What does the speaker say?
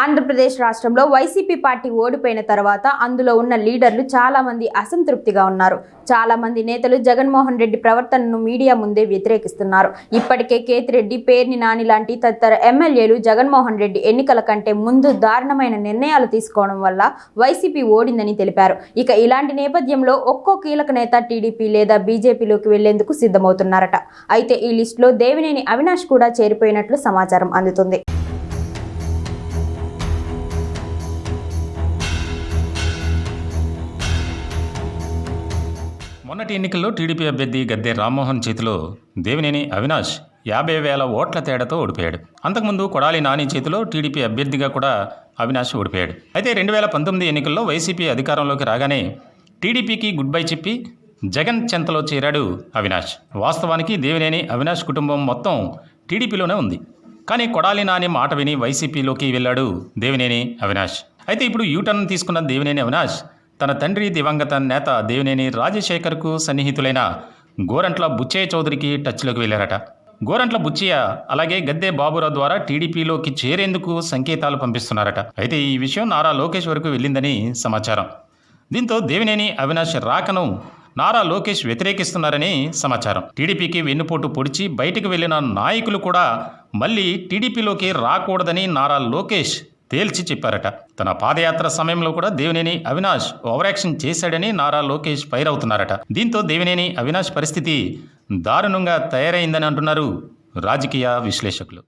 Andhra Pradesh రాష్ట్రంలో YCP party ఓడిపోయిన తర్వాత అందులో ఉన్న లీడర్లు చాలామంది అసంతృప్తిగా ఉన్నారు. చాలామంది నేతలు జగన్మోహన్ రెడ్డి ప్రవర్తనను మీడియా ముందే వ్యతిరేకిస్తున్నారు. ఇప్పటికే కేతిరెడ్డి పేర్ని నాని లాంటి తదితర ఎమ్మెల్యేలు జగన్మోహన్ రెడ్డి ఎన్నికల కంటే ముందు దారుణమైన నిర్ణయాలు తీసుకోవడం వల్ల వైసీపీ ఓడిందని తెలిపారు. ఇక ఇలాంటి నేపథ్యంలో ఒక్కో కీలక నేత టీడీపీ లేదా బీజేపీలోకి వెళ్ళేందుకు సిద్ధమవుతున్నారట. అయితే ఈ లిస్టులో దేవినేని అవినాష్ కూడా చేరిపోయినట్లు సమాచారం అందుతుంది. మొన్నటి ఎన్నికల్లో టీడీపీ అభ్యర్థి గద్దె రామ్మోహన్ చేతిలో దేవినేని అవినాష్ యాభై వేల ఓట్ల తేడాతో ఓడిపోయాడు. అంతకుముందు కొడాలి నాని చేతిలో టీడీపీ అభ్యర్థిగా కూడా అవినాష్ ఓడిపోయాడు. అయితే రెండు వేల పంతొమ్మిది ఎన్నికల్లో వైసీపీ అధికారంలోకి రాగానే టీడీపీకి గుడ్ బై చెప్పి జగన్ చెంతలో చేరాడు అవినాష్. వాస్తవానికి దేవినేని అవినాష్ కుటుంబం మొత్తం టీడీపీలోనే ఉంది. కానీ కొడాలి నాని మాట విని వైసీపీలోకి వెళ్ళాడు దేవినేని అవినాష్. అయితే ఇప్పుడు యూటర్న్ తీసుకున్న దేవినేని అవినాష్ తన తండ్రి దివంగత నేత దేవినేని రాజశేఖర్కు సన్నిహితులైన గోరంట్ల బుచ్చయ్య చౌదరికి టచ్లోకి వెళ్ళారట. గోరంట్ల బుచ్చయ్య అలాగే గద్దె బాబురావు ద్వారా టీడీపీలోకి చేరేందుకు సంకేతాలు పంపిస్తున్నారట. అయితే ఈ విషయం నారా లోకేష్ వరకు వెళ్ళిందని సమాచారం. దీంతో దేవినేని అవినాష్ రాకను నారా లోకేష్ వ్యతిరేకిస్తున్నారని సమాచారం. టీడీపీకి వెన్నుపోటు పొడిచి బయటకు వెళ్ళిన నాయకులు కూడా మళ్ళీ టీడీపీలోకి రాకూడదని నారా లోకేష్ తేల్చి చెప్పారట. తన పాదయాత్ర సమయంలో కూడా దేవినేని అవినాష్ ఓవరాక్షన్ చేశాడని నారా లోకేష్ ఫైర్ అవుతున్నారట. దీంతో దేవినేని అవినాష్ పరిస్థితి దారుణంగా తయారైందని అంటున్నారు రాజకీయ విశ్లేషకులు.